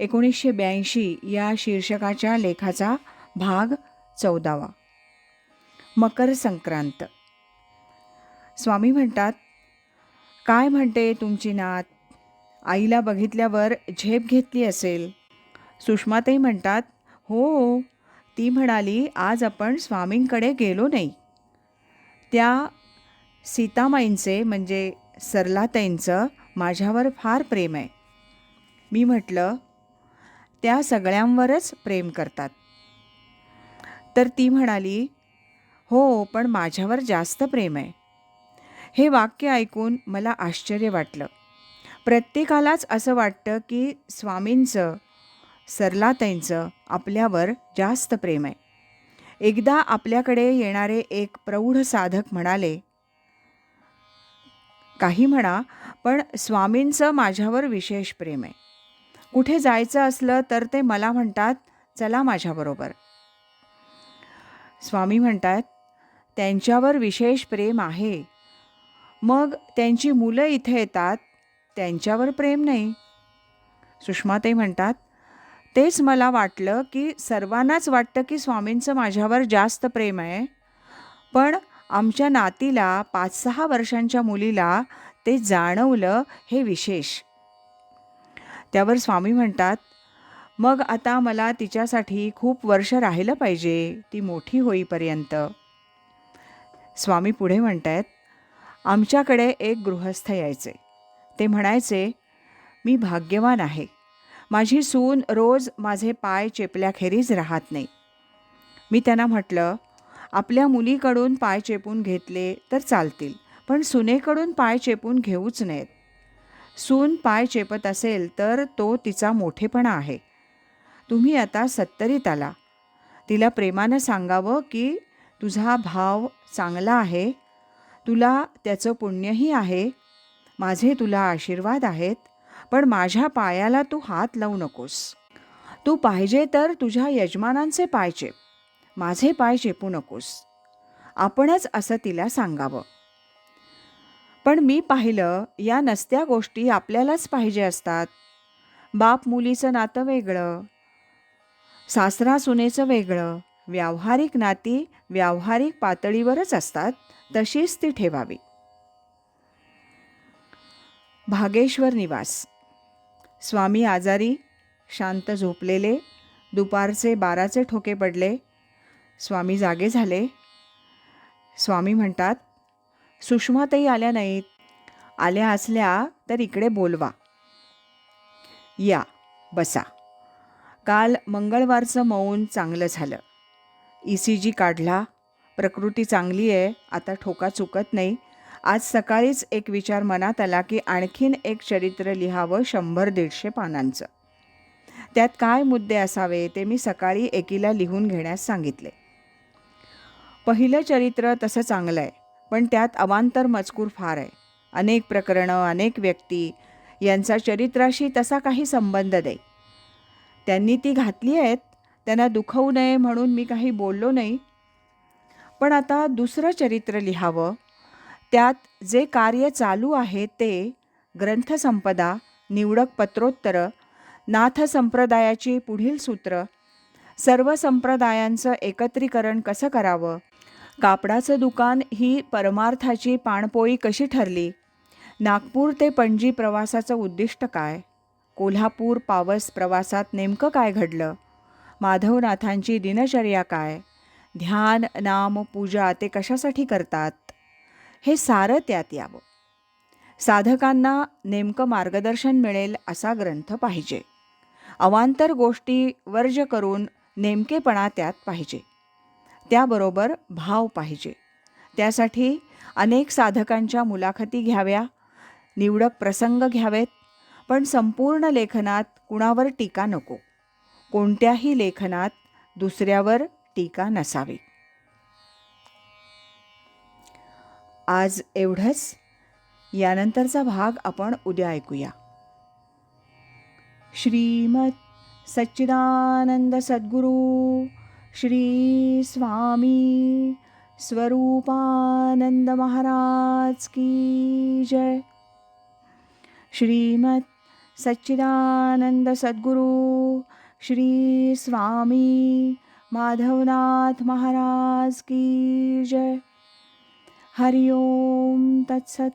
एकोणीसशे ब्याऐंशी या शीर्षकाच्या लेखाचा भाग चौदावा. मकर संक्रांत. स्वामी म्हणतात काय म्हणते तुमची नात? आईला बघितल्यावर झेप घेतली असेल. सुषमाताई म्हणतात हो ती म्हणाली आज आपण स्वामींकडे गेलो नाही. त्या सीतामाईंचे म्हणजे सरलाताईंचं माझ्यावर फार प्रेम आहे. मी म्हटलं त्या सगळ्यांवरच प्रेम करतात. तर ती म्हणाली हो पण माझ्यावर जास्त प्रेम आहे. हे वाक्य ऐकून मला आश्चर्य वाटलं. प्रत्येकालाच असं वाटतं की स्वामींचं सरलाताईंचं आपल्यावर जास्त प्रेम आहे. एकदा आपल्याकडे येणारे एक प्रौढ साधक म्हणाले काही म्हणा पण स्वामींचं माझ्यावर विशेष प्रेम आहे. कुठे जायचं असलं तर ते मला म्हणतात चला माझ्याबरोबर स्वामी म्हणतात त्यांच्यावर विशेष प्रेम आहे. मग त्यांची मुलं इथे येतात त्यांच्यावर प्रेम नाही. सुषमाताई म्हणतात तेच मला वाटलं की सर्वांनाच वाटतं की स्वामींचं माझ्यावर जास्त प्रेम आहे पण आमच्या नातीला पाच सहा वर्षांच्या मुलीला ते जाणवलं हे विशेष. त्यावर स्वामी म्हणतात मग आता मला तिच्यासाठी खूप वर्ष राहिलं पाहिजे ती मोठी होईपर्यंत. स्वामी पुढे म्हणत आहेत आमच्याकडे एक गृहस्थ यायचे. ते म्हणायचे मी भाग्यवान आहे. माझी सून रोज माझे पाय चेपल्याखेरीज राहत नाही. मी त्यांना म्हटलं आपल्या मुलीकडून पाय चेपून घेतले तर चालतील पण सुनेकडून पाय चेपून घेऊच नाहीत सून पाय चेपत असेल तर तो तिचा मोठेपणा आहे. तुम्ही आता सत्तरीत आला. तिला प्रेमानं सांगावं की तुझा भाव चांगला आहे. तुला त्याचं पुण्यही आहे. माझे तुला आशीर्वाद आहेत. पण माझ्या पायाला तू हात लावू नकोस. तू पाहिजे तर तुझ्या यजमानांचे पाय चेप. माझे पाय चेपू नकोस. आपणच असं तिला सांगावं. पण मी पाहिलं या नसत्या गोष्टी आपल्यालाच पाहिजे असतात. बाप मुलीचं नातं वेगळं सासरा सुनेचं वेगळं व्यावहारिक नाती व्यावहारिक पातळीवरच असतात तशीच ती ठेवावी. भागेश्वर निवास. स्वामी आजारी शांत झोपलेले दुपारचे बाराचे ठोके पडले स्वामी जागे झाले. स्वामी म्हणतात सुषमाताई आल्या नाहीत. आल्या असल्या तर इकडे बोलवा. या बसा. काल मंगळवारचं मौन चांगलं झालं. ई सी जी काढला. प्रकृती चांगली आहे आता ठोका चुकत नाही. आज सकाळीच एक विचार मनात आला की आणखीन एक चरित्र लिहावं शंभर दीडशे पानांचं. त्यात काय मुद्दे असावे ते मी सकाळी एकीला लिहून घेण्यास सांगितले. पहिलं चरित्र तसं चांगलं आहे. पण त्यात अवांतर मजकूर फार आहे. अनेक प्रकरणं अनेक व्यक्ती यांचा चरित्राशी तसा काही संबंध दे त्यांनी ती घातली आहेत त्यांना दुखवू नये म्हणून मी काही बोललो नाही. पण आता दुसरं चरित्र लिहावं. त्यात जे कार्य चालू आहे ते ग्रंथसंपदा निवडक पत्रोत्तरं नाथ संप्रदायाची पुढील सूत्र सर्व संप्रदायांचं एकत्रीकरण कसं करावं? कापडाचं दुकान ही परमार्थाची पाणपोळी कशी ठरली? नागपूर ते पणजी प्रवासाचं उद्दिष्ट काय? कोल्हापूर पावस प्रवासात नेमकं काय घडलं? माधवनाथांची दिनचर्या काय? ध्यान नाम पूजा ते कशासाठी करतात? हे सारं त्यात यावं. साधकांना नेमकं मार्गदर्शन मिळेल असा ग्रंथ पाहिजे. अवांतर गोष्टी वर्ज करून नेमकेपणा त्यात पाहिजे. त्याबरोबर भाव पाहिजे. त्यासाठी अनेक साधकांच्या मुलाखती घ्याव्या निवडक प्रसंग घ्यावेत पण संपूर्ण लेखनात कुणावर टीका नको. कोणत्याही लेखनात दुसऱ्यावर टीका नसावी. आज एवढंच. यानंतरचा भाग आपण उद्या ऐकूया. श्रीमत सच्चिदानंद सद्गुरू श्री स्वामी स्वरूपानंद महाराज की जय। श्रीमत सच्चिदानंद सद्गुरू श्री स्वामी माधवनाथ महाराज की जय। हरिओम तत्सत